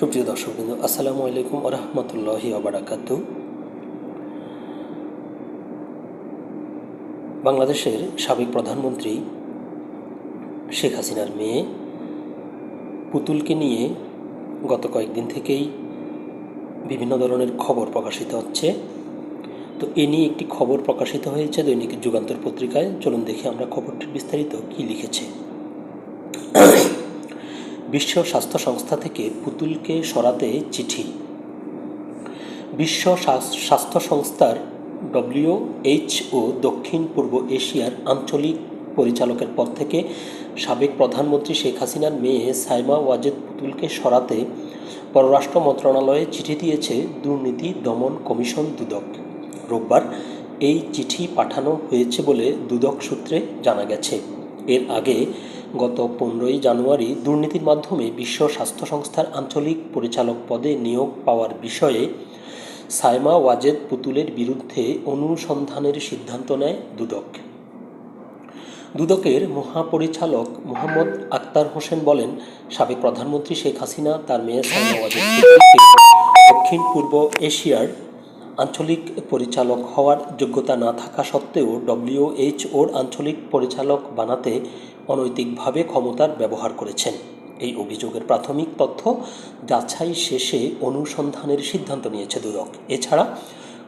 সুপ্রিয় দর্শকবৃন্দ, আসসালামু আলাইকুম রহমতুল্লাহি আবরাকাত বাংলাদেশের সাবেক প্রধানমন্ত্রী শেখ হাসিনার মেয়ে পুতুলকে নিয়ে গত কয়েকদিন থেকেই বিভিন্ন ধরনের খবর প্রকাশিত হচ্ছে। তো এ নিয়ে একটি খবর প্রকাশিত হয়েছে দৈনিক যুগান্তর পত্রিকায়। চলুন দেখে আমরা খবরটির বিস্তারিত কী লিখেছে। বিশ্ব স্বাস্থ্য সংস্থা থেকে পুতুলকে সরাতে চিঠি। বিশ্ব স্বাস- স্বাস্থ্য সংস্থার ডব্লিউএইচও দক্ষিণ পূর্ব এশিয়ার আঞ্চলিক পরিচালকের পদ থেকে সাবেক প্রধানমন্ত্রী শেখ হাসিনার মেয়ে সাইমা ওয়াজেদ পুতুলকে সরাতে পররাষ্ট্র মন্ত্রণালয়ে চিঠি দিয়েছে দুর্নীতি দমন কমিশন দুদক। রোববার এই চিঠি পাঠানো হয়েছে বলে দুদক সূত্রে জানা গেছে। এর আগে গত পনেরোই জানুয়ারি দুর্নীতির মাধ্যমে বিশ্ব স্বাস্থ্য সংস্থার আঞ্চলিক পরিচালক পদে নিয়োগ পাওয়ার বিষয়ে সাইমা ওয়াজেদ পুতুলের বিরুদ্ধে অনুসন্ধানের সিদ্ধান্ত নেয় দুদক। দুদকের মহাপরিচালক মোহাম্মদ আক্তার হোসেন বলেন, সাবেক প্রধানমন্ত্রী শেখ হাসিনা, তার মেয়ে সাইমা ওয়াজেদ দক্ষিণ পূর্ব এশিয়ার আঞ্চলিক পরিচালক হওয়ার যোগ্যতা না থাকা সত্ত্বেও ডব্লিউএইচওর আঞ্চলিক পরিচালক বানাতে অনৈতিকভাবে ক্ষমতার ব্যবহার করেছেন। এই অভিযোগের প্রাথমিক তথ্য যাচাই শেষে অনুসন্ধানের সিদ্ধান্ত নিয়েছে দুদক। এছাড়া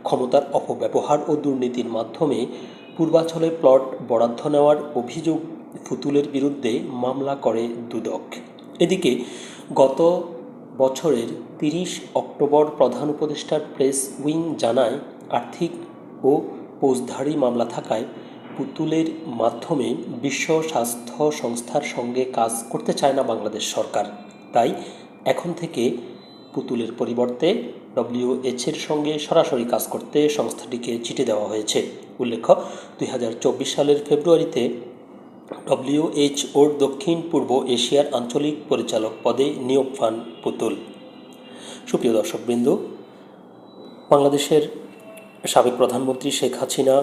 ক্ষমতার অপব্যবহার ও দুর্নীতির মাধ্যমে পূর্বাঞ্চলে প্লট বরাদ্দ নেওয়ার অভিযোগ ফুতুলের বিরুদ্ধে মামলা করে দুদক। এদিকে গত বছরের তিরিশ অক্টোবর প্রধান উপদেষ্টার প্রেস উইং জানায়, আর্থিক ও ফৌজদারি মামলা থাকায় পুতুলের মাধ্যমে বিশ্ব স্বাস্থ্য সংস্থার সঙ্গে কাজ করতে চায় না বাংলাদেশ সরকার। তাই এখন থেকে পুতুলের পরিবর্তে ডব্লিউএইচের সঙ্গে সরাসরি কাজ করতে সংস্থাটিকে চিঠি দেওয়া হয়েছে। উল্লেখ্য, দুই হাজার চব্বিশ সালের ফেব্রুয়ারিতে ডব্লিউএইচওর দক্ষিণ পূর্ব এশিয়ার আঞ্চলিক পরিচালক পদে নিয়োগ পান পুতুল। সুপ্রিয় দর্শকবৃন্দ, বাংলাদেশের সাবেক প্রধানমন্ত্রী শেখ হাসিনা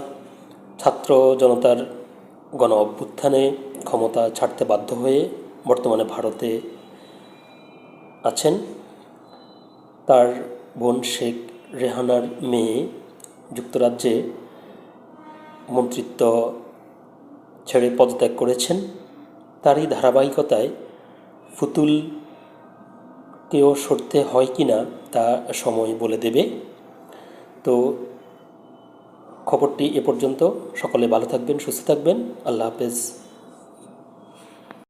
ছাত্র জনতার গণ অভ্যুত্থানে ক্ষমতা ছাড়তে বাধ্য হয়ে বর্তমানে ভারতে আছেন। তার বোন শেখ রেহানার মেয়ে যুক্তরাজ্যে মন্ত্রিত্ব ছেড়ে পদত্যাগ করেছেন। তারই ধারাবাহিকতায় ফুতুলকেও সরতে হয় কি না, তা সময় বলে দেবে। তো খবরটি এ পর্যন্ত। সকলে ভালো থাকবেন, সুস্থ থাকবেন। আল্লাহ হাফেজ।